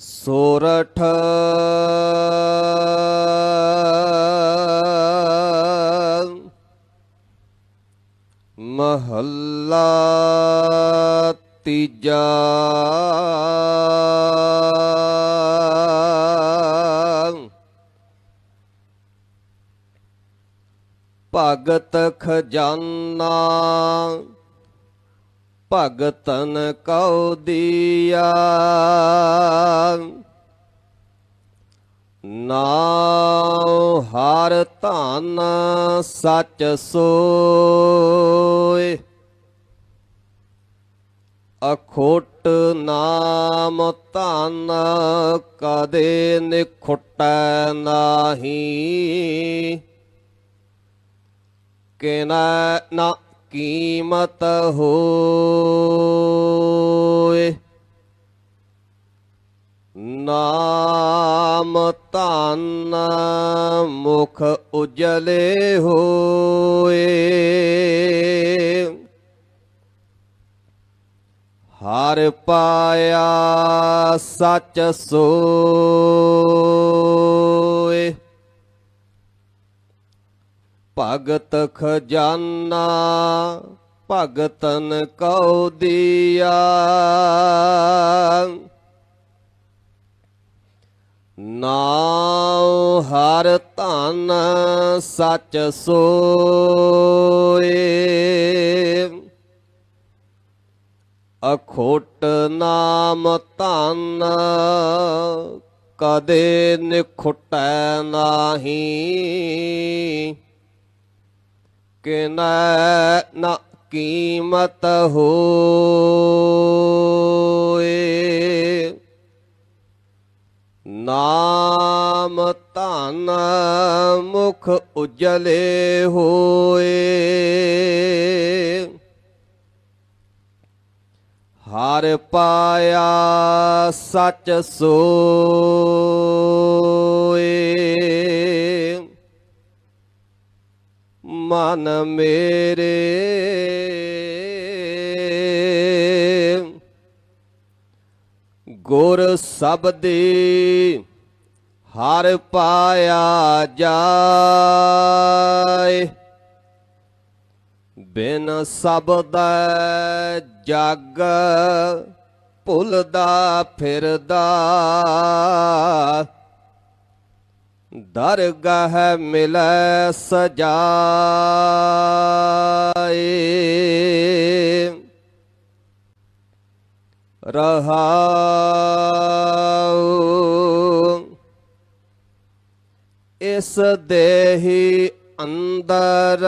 ਸੋਰਠ। ਮਹੱਲਾ ਤੀਜਾ। ਭਗਤ ਖਜ਼ਾਨਾ ਭਗਤਨ ਕਉ ਦੀਆ। ਨਾਉ ਹਰ ਧਨ ਸੱਚ ਸੋਏ। ਅਖੋਟ ਨਾਮ ਧਨ ਕਦੇ ਨਿਖੁਟੈ ਨਾਹੀ। ਕਿਨੈ ਨਾ ਕੀਮਤ ਹੋਏ ਨਾਮ ਧਨ ਮੁਖ ਉਜਲੇ ਹੋਏ। ਹਰ ਪਾਇਆ ਸੱਚ ਸੋ। ਭਗਤ ਖਜ਼ਾਨਾ, ਭਗਤਨ ਕਉ ਦੀਆ। ਨਾਉ ਹਰ ਧਨ ਸੱਚ ਸੋਏ। ਅਖੋਟ ਨਾਮ ਧਨ ਕਦੇ ਨਿਖੁਟੈ ਨਾਹੀ। ਕਿਨੈ ਨਾ ਕੀਮਤ ਹੋਏ। ਨਾਮ ਧਨ ਮੁਖ ਉਜਲੇ ਹੋਏ। ਹਰ ਪਾਇਆ ਸੱਚ ਸੋਏ। ਮਨ ਮੇਰੇ। ਗੁਰ ਸਬਦੀ ਹਰ ਪਾਇਆ ਜਾਏ। ਬਿਨ ਸਬਦ ਜਗ ਭੁੱਲਦਾ ਫਿਰਦਾ। ਦਰਗਾਹ ਮਿਲੈ ਸਜਾਏ। ਰਹਾਉ ਇਸ ਦੇਹੀ ਅੰਦਰ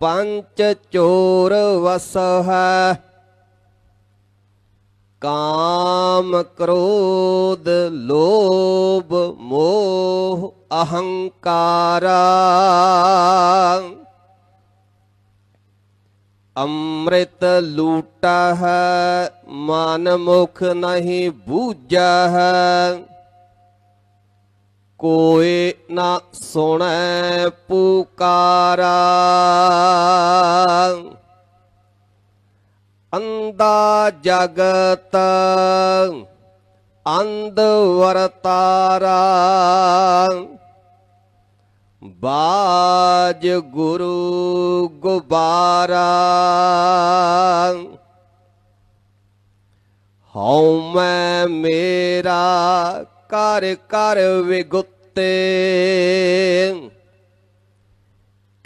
ਪੰਚ ਚੋਰ ਵਸ ਹੈ ਕਾਮ ਕ੍ਰੋਧ ਲੋਭ ਮੋਹ ਅਹੰਕਾਰਾ। ਅੰਮ੍ਰਿਤ ਲੂਟਾ ਹੈ, ਮਨ ਮੁਖ ਨਹੀਂ ਬੂਝਾ ਹੈ। ਕੋਈ ਨਾ ਸੁਣੈ ਪੁਕਾਰਾ। ਜਗਤ ਅੰਧ ਵਰਤਾਰਾ ਬਾਜ ਗੁਰੂ ਗੁਬਾਰਾ ਹਉ ਮੈਂ ਮੇਰਾ ਕਰ ਕਰ ਵਿਗੁੱਤੇ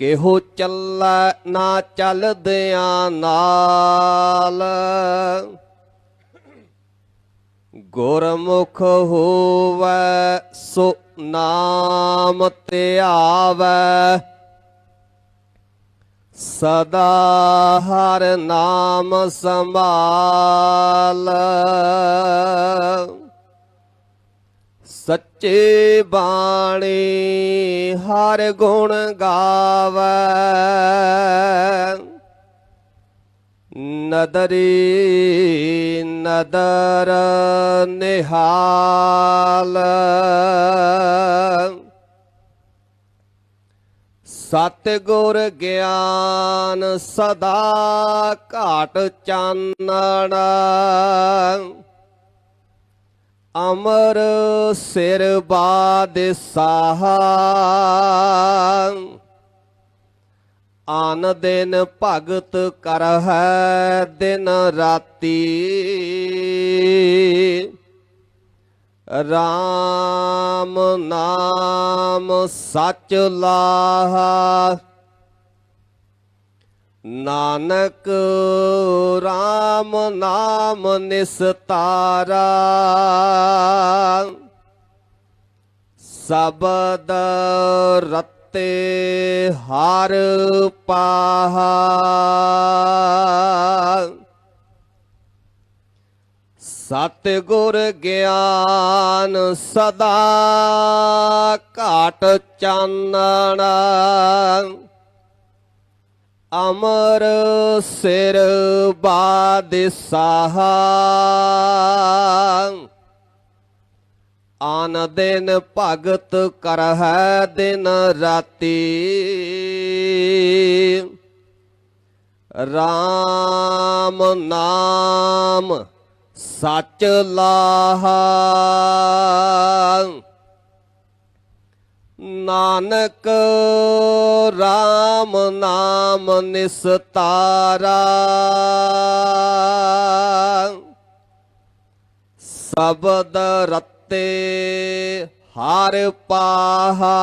ਕਿਹੋ ਚੱਲਾ ਨਾ ਚੱਲਦਿਆਂ ਨਾਲ? ਗੁਰਮੁਖ ਹੋਵੈ ਸੋ ਨਾਮ ਧਿਆਵੈ। ਸਦਾ ਹਰ ਨਾਮ ਸੰਭਾਲ। ਸੱਚੇ ਬਾਣੀ ਹਰ ਗੁਣ ਗਾਵੇ। ਨਦਰੀ ਨਦਰ ਨਿਹਾਲ। ਸਤ ਗੁਰ ਗਿਆਨ ਸਦਾ ਘਾਟ ਚਾਨਣ। ਅਮਰ ਸਿਰ ਬਾਦ ਸਾਹਾ ਆਨ ਦਿਨ ਭਗਤ ਕਰਹਿ ਦਿਨ ਰਾਤੀ। RAM ਨਾਮ ਸਚ ਲਾਹਾ। ਨਾਨਕ RAM ਨਾਮ ਨਿਸਤਾਰਾ। ਸਬਦ ਰਤੇ ਹਰ ਪਾਹਾ। ਸਤ ਗੁਰ ਗਿਆਨ ਸਦਾ ਘਾਟ ਚਾਨਣਾ। ਅਮਰ ਸਿਰ ਬਾਦ ਆਨ ਦਿਨ ਭਗਤ ਕਰਹਿ ਦਿਨ ਰਾਤੀ। RAM ਨਾਮ ਸੱਚ ਲਾਹਾ। ਨਾਨਕ RAM ਨਾਮ ਨਿਸਤਾਰਾ। ਸਬਦ ਰਤੇ ਹਰ ਪਾਹਾ।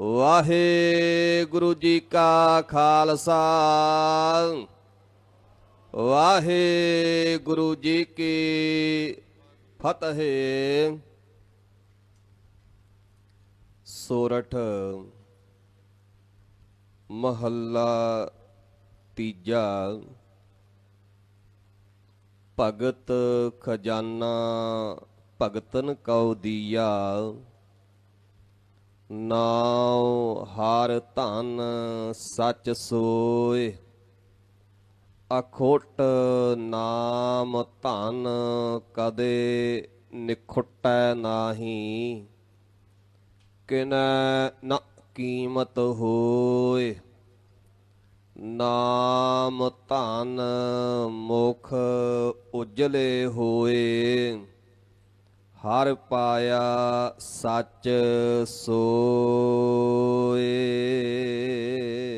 ਵਾਹਿਗੁਰੂ ਜੀ ਕਾ ਖਾਲਸਾ। ਵਾਹਿਗੁਰੂ ਜੀ ਕੀ ਫਤਿਹ। ਸੋਰਠ ਮਹੱਲਾ ਤੀਜਾ। ਭਗਤ ਖਜ਼ਾਨਾ ਭਗਤਨ ਕਉ ਦੀਆ। ਨਾਉ ਹਰ ਧਨ ਸੱਚ ਸੋਏ। ਅਖੋਟ ਨਾਮ ਧਨ ਕਦੇ ਨਿਖੁਟੈ ਨਾਹੀ, ਕਿਨੈ ਨ ਕੀਮਤ ਹੋਏ ਨਾਮ ਧਨ ਮੁਖ ਉਜਲੇ ਹੋਏ, ਹਰ ਪਾਇਆ ਸੱਚ ਸੋਏ।